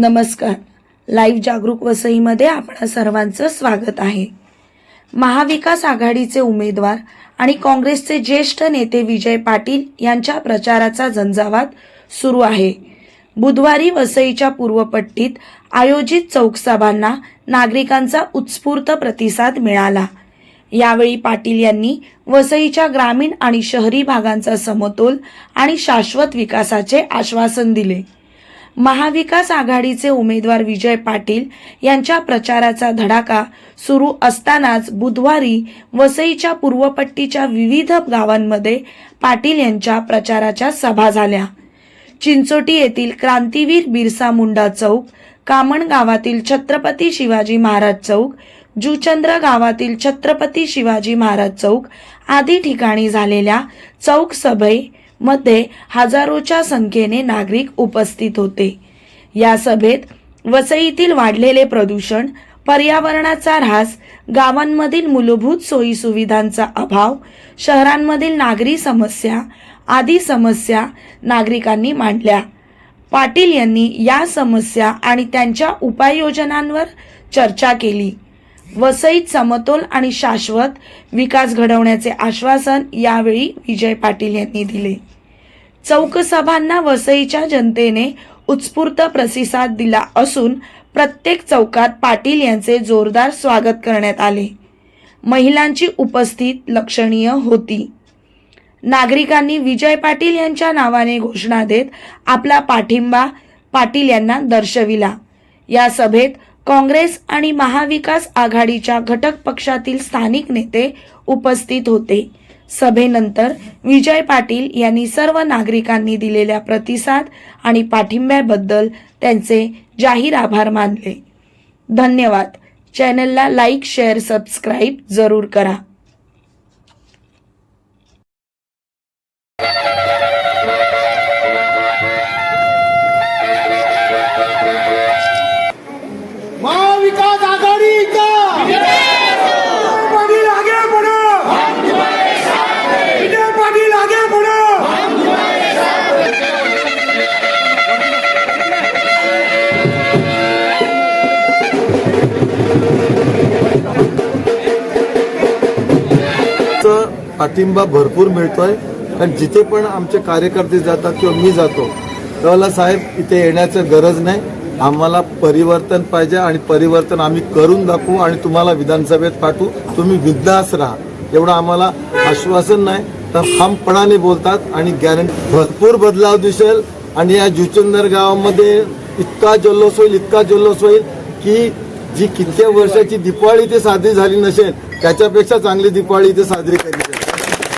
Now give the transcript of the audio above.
नमस्कार. लाईव्ह जागरूक वसईमध्ये आपणा सर्वांचं स्वागत आहे. महाविकास आघाडीचे उमेदवार आणि काँग्रेसचे ज्येष्ठ नेते विजय पाटील यांच्या प्रचाराचा झंझावात सुरू आहे. बुधवारी वसईच्या पूर्वपट्टीत आयोजित चौकसभांना नागरिकांचा उत्स्फूर्त प्रतिसाद मिळाला. यावेळी पाटील यांनी वसईच्या ग्रामीण आणि शहरी भागांचा समतोल आणि शाश्वत विकासाचे आश्वासन दिले. महाविकास आघाडीचे उमेदवार विजय पाटील यांच्या प्रचाराचा धडाका सुरू असतानाच बुधवारी वसईच्या पूर्वपट्टीच्या विविध गावांमध्ये पाटील यांच्या प्रचाराच्या सभा झाल्या. चिंचोटी येथील क्रांतीवीर बिरसा मुंडा चौक कामण गावातील छत्रपती शिवाजी महाराज चौक जुचंद्र गावातील छत्रपती शिवाजी महाराज चौक आदी ठिकाणी झालेल्या चौक मध्ये हजारोच्या संख्येने नागरिक उपस्थित होते. या सभेत वसईतील वाढलेले प्रदूषण पर्यावरणाचा ऱ्हास गावांमधील मूलभूत सोयी सुविधांचा अभाव शहरांमधील नागरी समस्या आदी समस्या नागरिकांनी मांडल्या. पाटील यांनी या समस्या आणि त्यांच्या उपाययोजनांवर चर्चा केली. वसईत समतोल आणि शाश्वत विकास घडवण्याचे आश्वासन यावेळी विजय पाटील यांनी दिले. चौकसभांना वसईच्या जनतेने उत्स्फूर्त प्रतिसाद दिला असून प्रत्येक चौकात पाटील यांचे जोरदार स्वागत करण्यात आले. महिलांची उपस्थित लक्षणीय होती. नागरिकांनी विजय पाटील यांच्या नावाने घोषणा देत आपला पाठिंबा पाटील यांना दर्शविला. या सभेत काँग्रेस आणि महाविकास आघाडीच्या घटक पक्षातील स्थानिक नेते उपस्थित होते. सभेनंतर विजय पाटील यांनी सर्व नागरिकांनी दिलेल्या प्रतिसाद आणि पाठिंब्याबद्दल त्यांचे जाहीर आभार मानले. धन्यवाद. चॅनलला लाईक शेअर सबस्क्राईब जरूर करा. पाठिंबा भरपूर मिळतोय. कारण जिथे पण आमचे कार्यकर्ते जातात किंवा मी जातो त्यावेळेला साहेब इथे येण्याचं गरज नाही. आम्हाला परिवर्तन पाहिजे आणि परिवर्तन आम्ही करून दाखवू आणि तुम्हाला विधानसभेत पाठवू. तुम्ही विद्दास राहा. एवढं आम्हाला आश्वासन नाही. तर ठामपणाने बोलतात आणि गॅरंटी भरपूर बदलाव दिसेल. आणि या जुचंदर गावामध्ये इतका जल्लोष होईल इतका जल्लोष होईल की जी कित्येक वर्षाची दिपाळी ते साजरी झाली नसेल त्याच्यापेक्षा चांगली दिपाळी इथे साजरी केली